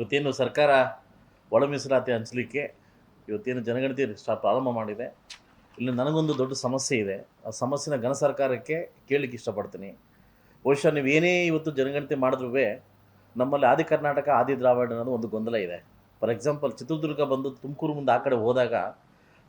ಇವತ್ತೇನು ಸರ್ಕಾರ ಒಳ ಮೀಸಲಾತಿ ಹಂಚಲಿಕ್ಕೆ ಇವತ್ತೇನು ಜನಗಣತಿ ಸ್ಟಾ ಪ್ರಾರಂಭ ಮಾಡಿದೆ. ಇಲ್ಲಿ ನನಗೊಂದು ದೊಡ್ಡ ಸಮಸ್ಯೆ ಇದೆ. ಆ ಸಮಸ್ಯೆನ ಘನ ಸರ್ಕಾರಕ್ಕೆ ಕೇಳಲಿಕ್ಕೆ ಇಷ್ಟಪಡ್ತೀನಿ. ಬಹುಶಃ ನೀವು ಏನೇ ಇವತ್ತು ಜನಗಣತಿ ಮಾಡಿದ್ರೂ ನಮ್ಮಲ್ಲಿ ಆದಿ ಕರ್ನಾಟಕ, ಆದಿ ದ್ರಾವಿಡ ಅನ್ನೋದು ಒಂದು ಗೊಂದಲ ಇದೆ. ಫಾರ್ ಎಕ್ಸಾಂಪಲ್, ಚಿತ್ರದುರ್ಗ ಬಂದು ತುಮಕೂರು ಮುಂದೆ ಆ ಕಡೆ ಹೋದಾಗ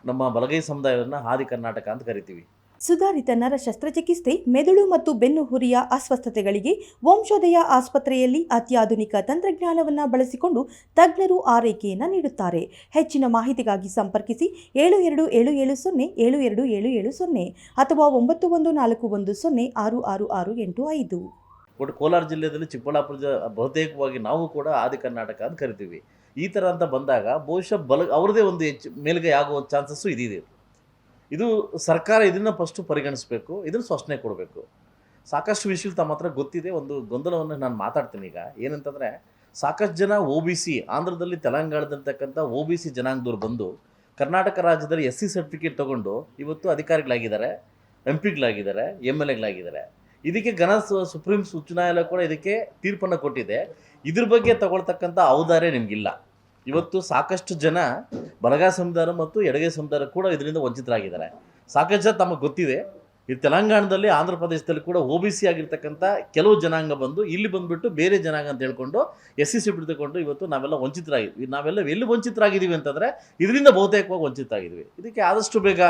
ನಮ್ಮ ಬಲಗೈ ಸಮುದಾಯವನ್ನು ಆದಿ ಕರ್ನಾಟಕ ಅಂತ ಕರಿತೀವಿ. ಸುಧಾರಿತ ನರ ಶಸ್ತ್ರಚಿಕಿತ್ಸೆ ಮೆದುಳು ಮತ್ತು ಬೆನ್ನುಹುರಿಯ ಅಸ್ವಸ್ಥತೆಗಳಿಗೆ ವಂಶೋದಯ ಆಸ್ಪತ್ರೆಯಲ್ಲಿ ಅತ್ಯಾಧುನಿಕ ತಂತ್ರಜ್ಞಾನವನ್ನು ಬಳಸಿಕೊಂಡು ತಜ್ಞರು ಆರೈಕೆಯನ್ನು ನೀಡುತ್ತಾರೆ. ಹೆಚ್ಚಿನ ಮಾಹಿತಿಗಾಗಿ ಸಂಪರ್ಕಿಸಿ ಏಳು ಎರಡು ಏಳು ಏಳು ಸೊನ್ನೆ, ಏಳು ಎರಡು ಏಳು ಏಳು ಸೊನ್ನೆ ಅಥವಾ ಒಂಬತ್ತು ಒಂದು ನಾಲ್ಕು ಒಂದು ಸೊನ್ನೆ ಆರು ಆರು ಆರು ಎಂಟು ಐದು. ಕೋಲಾರ ಜಿಲ್ಲೆಯಲ್ಲಿ ಚಿಕ್ಕಬಳ್ಳಾಪುರ ಬಹುತೇಕವಾಗಿ ನಾವು ಕೂಡ ಆದಿ ಕರ್ನಾಟಕ ಅಂತ ಕರಿತೀವಿ. ಈ ಥರ ಅಂತ ಬಂದಾಗ ಬಹುಶಃ ಬಲ ಅವ್ರದ್ದೇ ಒಂದು ಹೆಚ್ಚು ಮೇಲುಗೈ ಆಗುವ ಚಾನ್ಸಸ್ಸು ಇದಿದೆ. ಇದು ಸರ್ಕಾರ ಇದನ್ನು ಫಸ್ಟು ಪರಿಗಣಿಸಬೇಕು, ಇದನ್ನು ಸ್ಪಷ್ಟನೆ ಕೊಡಬೇಕು. ಸಾಕಷ್ಟು ವಿಷಯಗಳು ತಮ್ಮ ಹತ್ರ ಗೊತ್ತಿದೆ, ಒಂದು ಗೊಂದಲವನ್ನು ನಾನು ಮಾತಾಡ್ತೀನಿ ಈಗ. ಏನಂತಂದರೆ, ಸಾಕಷ್ಟು ಜನ ಒ ಬಿ ಸಿ ಆಂಧ್ರದಲ್ಲಿ ತೆಲಂಗಾಣದಲ್ಲಿರ್ತಕ್ಕಂಥ ಒ ಬಿ ಸಿ ಜನಾಂಗದವ್ರು ಬಂದು, ಕರ್ನಾಟಕ ರಾಜ್ಯದಲ್ಲಿ ಎಸ್ ಸಿ ಸರ್ಟಿಫಿಕೇಟ್ ತೊಗೊಂಡು ಇವತ್ತು ಅಧಿಕಾರಿಗಳಾಗಿದ್ದಾರೆ ಎಂ ಪಿಗಳಾಗಿದ್ದಾರೆ ಎಂ ಎಲ್ ಎಗಳಾಗಿದ್ದಾರೆ ಇದಕ್ಕೆ ಘನ ಸುಪ್ರೀಂ ನ್ಯಾಯಾಲಯ ಕೂಡ ಇದಕ್ಕೆ ತೀರ್ಪನ್ನು ಕೊಟ್ಟಿದೆ. ಇದ್ರ ಬಗ್ಗೆ ತಗೊಳ್ತಕ್ಕಂಥ ಔದಾರ್ಯ ನಿಮಗಿಲ್ಲ. ಇವತ್ತು ಸಾಕಷ್ಟು ಜನ ಬಲಗಾ ಸಮುದಾಯ ಮತ್ತು ಎಡಗೈ ಸಮುದಾಯ ಕೂಡ ಇದರಿಂದ ವಂಚಿತರಾಗಿದ್ದಾರೆ. ಸಾಕಷ್ಟು ಜನ ತಮಗೆ ಗೊತ್ತಿದೆ, ಈ ತೆಲಂಗಾಣದಲ್ಲಿ ಆಂಧ್ರ ಪ್ರದೇಶದಲ್ಲಿ ಕೂಡ ಒ ಬಿ ಸಿ ಆಗಿರ್ತಕ್ಕಂಥ ಕೆಲವು ಜನಾಂಗ ಬಂದು ಇಲ್ಲಿ ಬಂದುಬಿಟ್ಟು ಬೇರೆ ಜನಾಂಗ ಅಂತ ಹೇಳ್ಕೊಂಡು ಎಸ್ ಸಿ ಸಿ ಇವತ್ತು ನಾವೆಲ್ಲ ವಂಚಿತರಾಗಿದ್ವಿ ನಾವೆಲ್ಲ ಎಲ್ಲಿ ವಂಚಿತರಾಗಿದ್ದೀವಿ ಅಂತಂದರೆ ಇದರಿಂದ ಬಹುತೇಕವಾಗಿ ವಂಚಿತರಾಗಿದ್ವಿ ಇದಕ್ಕೆ ಆದಷ್ಟು ಬೇಗ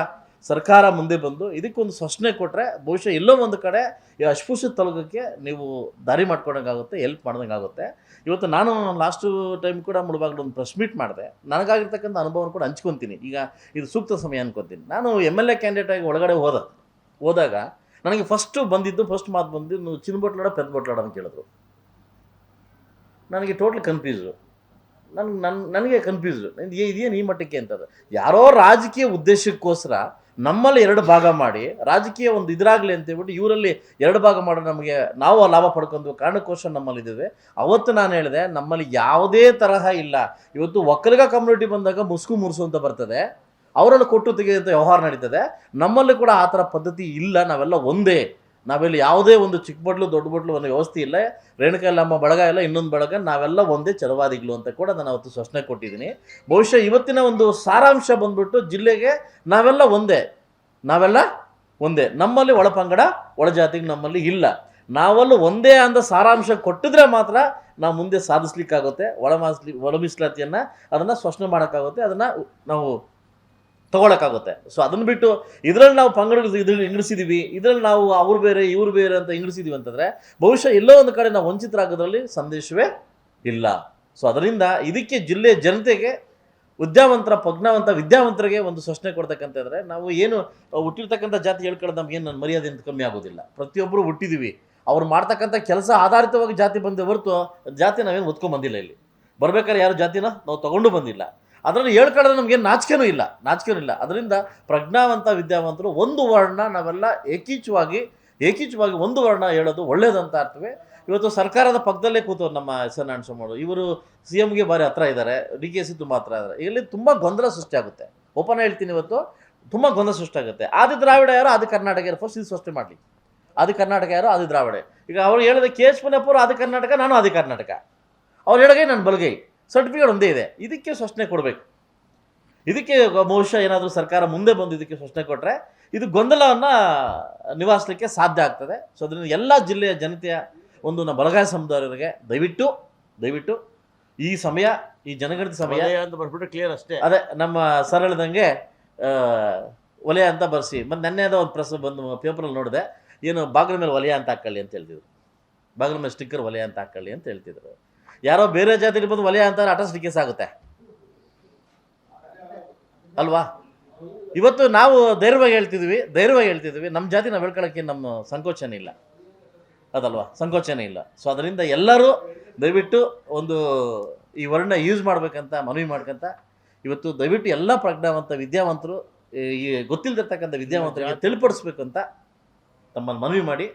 ಸರ್ಕಾರ ಮುಂದೆ ಬಂದು ಇದಕ್ಕೊಂದು ಸ್ಪಷ್ಟನೆ ಕೊಟ್ಟರೆ ಬಹುಶಃ ಎಲ್ಲೋ ಒಂದು ಕಡೆ ಈ ಅಸ್ಪೃಶ್ಯ ತಾಲೂಕಕ್ಕೆ ನೀವು ದಾರಿ ಮಾಡ್ಕೊಡೋಂಗಾಗುತ್ತೆ ಹೆಲ್ಪ್ ಮಾಡ್ದಂಗಾಗುತ್ತೆ. ಇವತ್ತು ನಾನು ಲಾಸ್ಟು ಟೈಮ್ ಕೂಡ ಮುಳುಬಾಗ್ಲು ಒಂದು ಪ್ರೆಸ್ ಮೀಟ್ ಮಾಡಿದೆ. ನನಗಾಗಿರ್ತಕ್ಕಂಥ ಅನುಭವನ ಕೂಡ ಹಂಚ್ಕೊತೀನಿ. ಈಗ ಇದು ಸೂಕ್ತ ಸಮಯ ಅನ್ಕೊತೀನಿ. ನಾನು ಎಂ ಎಲ್ ಎ ಕ್ಯಾಂಡಿಡೇಟ್ ಆಗಿ ಒಳಗಡೆ ಹೋದ, ಹೋದಾಗ ನನಗೆ ಫಸ್ಟು ಬಂದಿದ್ದು ಫಸ್ಟ್ ಮಾತು ಬಂದು ನೀವು ಚಿನ್ನ ಬಟ್ಲಾಡ ಪೆದ್ದ ಬಟ್ಲಾಡ ಅಂತ ಕೇಳಿದ್ರು. ನನಗೆ ಟೋಟಲ್ ಕನ್ಫ್ಯೂಸು ನನ್ನ ನನ್ನ ನನಗೆ ಕನ್ಫ್ಯೂಸು ಇದೇನು ಈ ಮಟ್ಟಕ್ಕೆ ಅಂತದ್ದು ಯಾರೋ ರಾಜಕೀಯ ಉದ್ದೇಶಕ್ಕೋಸ್ಕರ ನಮ್ಮಲ್ಲಿ ಎರಡು ಭಾಗ ಮಾಡಿ, ರಾಜಕೀಯ ಒಂದು ಇದ್ರಾಗಲಿ ಅಂತ ಹೇಳ್ಬಿಟ್ಟು ಇವರಲ್ಲಿ ಎರಡು ಭಾಗ ಮಾಡೋ ನಮಗೆ ನಾವು ಲಾಭ ಪಡ್ಕೊಂಡು ಕಾರಣಕೋಶ ನಮ್ಮಲ್ಲಿ ಇದ್ದೇವೆ ಅವತ್ತು ನಾನು ಹೇಳಿದೆ, ನಮ್ಮಲ್ಲಿ ಯಾವುದೇ ತರಹ ಇಲ್ಲ. ಇವತ್ತು ಒಕ್ಕಲಿಗ ಕಮ್ಯುನಿಟಿ ಬಂದಾಗ ಮುಸುಕು ಮುರುಸು ಅಂತ ಬರ್ತದೆ. ಅವರಲ್ಲಿ ಕೊಟ್ಟು ತೆಗೆದಂಥ ವ್ಯವಹಾರ ನಡೀತದೆ. ನಮ್ಮಲ್ಲಿ ಕೂಡ ಆ ಥರ ಪದ್ಧತಿ ಇಲ್ಲ. ನಾವೆಲ್ಲ ಒಂದೇ. ನಾವೆಲ್ಲ ಯಾವುದೇ ಒಂದು ಚಿಕ್ಕ ಬಟ್ಲು, ದೊಡ್ಡ ಬಟ್ಲು ಒಂದು ವ್ಯವಸ್ಥೆ ಇಲ್ಲ. ರೇಣುಕಾ ನಮ್ಮ ಬಳಗ ಇಲ್ಲ ಇನ್ನೊಂದು ಬಳಗ, ನಾವೆಲ್ಲ ಒಂದೇ ಚಲವಾದಿಗಳು ಅಂತ ಕೂಡ ನಾನು ಅವತ್ತು ಸ್ಪಷ್ಟನೆ ಕೊಟ್ಟಿದ್ದೀನಿ. ಬಹುಶಃ ಇವತ್ತಿನ ಒಂದು ಸಾರಾಂಶ ಬಂದ್ಬಿಟ್ಟು ಜಿಲ್ಲೆಗೆ ನಾವೆಲ್ಲ ಒಂದೇ. ನಾವೆಲ್ಲ ಒಂದೇ. ನಮ್ಮಲ್ಲಿ ಒಳಪಂಗಡ ಒಳಜಾತಿಗೆ ನಮ್ಮಲ್ಲಿ ಇಲ್ಲ. ನಾವಲ್ಲೂ ಒಂದೇ ಅಂದ ಸಾರಾಂಶ ಕೊಟ್ಟಿದ್ರೆ ಮಾತ್ರ ನಾವು ಮುಂದೆ ಸಾಧಿಸ್ಲಿಕ್ಕಾಗುತ್ತೆ. ಒಳಮಾಸ್ಲಿ ಒಳಮೀಸಲಾತಿಯನ್ನು ಒಳ ಮೀಸಲಾತಿಯನ್ನು ಅದನ್ನು ಸ್ಪಷ್ಟನೆ ಮಾಡೋಕ್ಕಾಗುತ್ತೆ. ಅದನ್ನು ನಾವು ತಗೊಳಕ್ಕಾಗುತ್ತೆ. ಸೊ ಅದನ್ನು ಬಿಟ್ಟು ಇದರಲ್ಲಿ ನಾವು ಪಂಗಡಗಳು ಇದ್ರಲ್ಲಿ ಇಂಗ್ಲಿಸಿದೀವಿ ಇದರಲ್ಲಿ ನಾವು ಅವ್ರು ಬೇರೆ, ಇವ್ರು ಬೇರೆ ಅಂತ ಇಂಗ್ಲಿಸಿದೀವಿ ಅಂತಂದರೆ ಬಹುಶಃ ಎಲ್ಲೋ ಒಂದು ಕಡೆ ನಾವು ವಂಚಿತರಾಗೋದ್ರಲ್ಲಿ ಸಂದೇಶವೇ ಇಲ್ಲ. ಸೊ ಅದರಿಂದ ಇದಕ್ಕೆ ಜಿಲ್ಲೆಯ ಜನತೆಗೆ ವಿದ್ಯಾವಂತರ ಪಗ್ನವಂತ ವಿದ್ಯಾವಂತರಿಗೆ ಒಂದು ಸೂಚನೆ ಕೊಡ್ತಕ್ಕಂಥದ್ರೆ ನಾವು ಏನು ಹುಟ್ಟಿರ್ತಕ್ಕಂಥ ಜಾತಿ ಹೇಳ್ಕೊಳ್ಳೋದು ಏನು ನನ್ನ ಮರ್ಯಾದೆ ಅಂತ ಕಮ್ಮಿ ಆಗೋದಿಲ್ಲ. ಪ್ರತಿಯೊಬ್ಬರು ಹುಟ್ಟಿದ್ದೀವಿ ಅವ್ರು ಮಾಡ್ತಕ್ಕಂಥ ಕೆಲಸ ಆಧಾರಿತವಾಗಿ ಜಾತಿ ಬಂದ ಹೊರತು ಜಾತಿ ನಾವೇನು ಒತ್ಕೊಂಡ್ ಬಂದಿಲ್ಲ ಇಲ್ಲಿ. ಬರ್ಬೇಕಾದ್ರೆ ಯಾರು ಜಾತಿನ? ನಾವು ತಗೊಂಡು ಬಂದಿಲ್ಲ. ಅದರಲ್ಲಿ ಹೇಳ್ಕೊಳ್ಳೋದು ನಮಗೇನು ನಾಚಿಕೆನೂ ಇಲ್ಲ ನಾಚಿಕೆನೂ ಇಲ್ಲ. ಅದರಿಂದ ಪ್ರಜ್ಞಾವಂತ, ವಿದ್ಯಾವಂತರು ಒಂದು ವರ್ಣ ನಾವೆಲ್ಲ ಏಕೀಚವಾಗಿ ಏಕೀಚವಾಗಿ ಒಂದು ವರ್ಣ ಹೇಳೋದು ಒಳ್ಳೇದಂತ ಅರ್ಥವೇ. ಇವತ್ತು ಸರ್ಕಾರದ ಪಕ್ಕದಲ್ಲೇ ಕೂತವ್ರು ನಮ್ಮ ಎಸ್ ಎನ್ ಅನ್ಸೋಮೋರು ಇವರು ಸಿ ಎಮ್ಗೆ ಭಾರಿ ಹತ್ರ ಇದ್ದಾರೆ ಡಿ ಕೆ ಸಿ ತುಂಬ ಹತ್ರ ಇದ್ದಾರೆ ಇಲ್ಲಿ ತುಂಬ ಗೊಂದಲ ಸೃಷ್ಟಿಯಾಗುತ್ತೆ. ಓಪನ್ ಹೇಳ್ತೀನಿ ಇವತ್ತು, ತುಂಬ ಗೊಂದಲ ಸೃಷ್ಟಿಯಾಗುತ್ತೆ. ಆದಿ ದ್ರಾವಿಡ ಯಾರು, ಆದಿ ಕರ್ನಾಟಕ ಯಾರು, ಫಸ್ಟ್ ಇದು ಸೃಷ್ಟಿ ಮಾಡಲಿ. ಆದಿ ಕರ್ನಾಟಕ ಯಾರು, ಆದಿ ದ್ರಾವಿಡ. ಈಗ ಅವ್ರು ಹೇಳಿದ ಕೆ ಎಸ್ ಪುನಪ್ಪರು ಆದಿ ಕರ್ನಾಟಕ, ನಾನು ಆದಿ ಕರ್ನಾಟಕ. ಅವ್ರು ಹೇಳಗೈ ನಾನು ಬಲಗೈ. ಸರ್ಟಿಫಿಕೇಟ್ ಒಂದೇ ಇದೆ. ಇದಕ್ಕೆ ಸ್ವಷ್ಟನೆ ಕೊಡಬೇಕು. ಇದಕ್ಕೆ ಬಹುಶಃ ಏನಾದರೂ ಸರ್ಕಾರ ಮುಂದೆ ಬಂದು ಇದಕ್ಕೆ ಸೂಚನೆ ಕೊಟ್ಟರೆ ಇದು ಗೊಂದಲವನ್ನು ನಿವಾರಿಸಲಿಕ್ಕೆ ಸಾಧ್ಯ ಆಗ್ತದೆ. ಸೊ ಅದರಿಂದ ಎಲ್ಲ ಜಿಲ್ಲೆಯ ಜನತೆಯ ಒಂದು ನಮ್ಮ ಬಲಗಾಯ ಸಮುದಾಯರಿಗೆ ದಯವಿಟ್ಟು ದಯವಿಟ್ಟು ಈ ಸಮಯ ಈ ಜನಗಣತಿ ಸಮಯ ಅಂತ ಬರ್ಬಿಟ್ಟು ಕ್ಲಿಯರ್ ಅಷ್ಟೇ. ಅದೇ ನಮ್ಮ ಸರಳದಂಗೆ ಹೇಳ್ದಂಗೆ ವಲಯ ಅಂತ ಬರ್ಸಿ. ಮತ್ತು ನೆನ್ನೆ ಅದ ಒಂದು ಪ್ರಸ ಬಂದು ಪೇಪರಲ್ಲಿ ನೋಡಿದೆ. ಏನು ಬಾಗಿಲ ಮೇಲೆ ವಲಯ ಅಂತ ಹಾಕೊಳ್ಳಿ ಅಂತ ಹೇಳ್ತಿದ್ರು. ಬಾಗಿಲ ಮೇಲೆ ಸ್ಟಿಕ್ಕರ್ ವಲಯ ಅಂತ ಹಾಕೊಳ್ಳಿ ಅಂತ ಹೇಳ್ತಿದ್ರು. ಯಾರೋ ಬೇರೆ ಜಾತಿ ಬಂದು ವಲಯ ಅಂತಾರೆ ಅಟಸ್ಟ್ ಕೇಸ್ ಆಗುತ್ತೆ. ಅಲ್ವಾ? ಇವತ್ತು ನಾವು ಧೈರ್ಯವಾಗಿ ಹೇಳ್ತಿದ್ವಿ ಧೈರ್ಯವಾಗಿ ಹೇಳ್ತಿದ್ವಿ ನಮ್ಮ ಜಾತಿ ನಾವು ಹೇಳ್ಕೊಳ್ಳೋಕ್ಕೆ ನಮ್ಮ ಸಂಕೋಚನೆ ಇಲ್ಲ. ಅದಲ್ವಾ? ಸಂಕೋಚನೆ ಇಲ್ಲ. ಸೊ ಅದರಿಂದ ಎಲ್ಲರೂ ದಯವಿಟ್ಟು ಒಂದು ಈ ವರ್ಣ ಯೂಸ್ ಮಾಡ್ಬೇಕಂತ ಮನವಿ ಮಾಡ್ಕೊಂತ ಇವತ್ತು ದಯವಿಟ್ಟು ಎಲ್ಲ ಪ್ರಜ್ಞಾವಂತ ವಿದ್ಯಾವಂತರು ಈ ಗೊತ್ತಿಲ್ಲದಿರ್ತಕ್ಕಂಥ ವಿದ್ಯಾವಂತರಿಗೆ ತಿಳಿಪಡಿಸ್ಬೇಕು ಅಂತ ತಮ್ಮನ್ನು ಮನವಿ ಮಾಡಿ.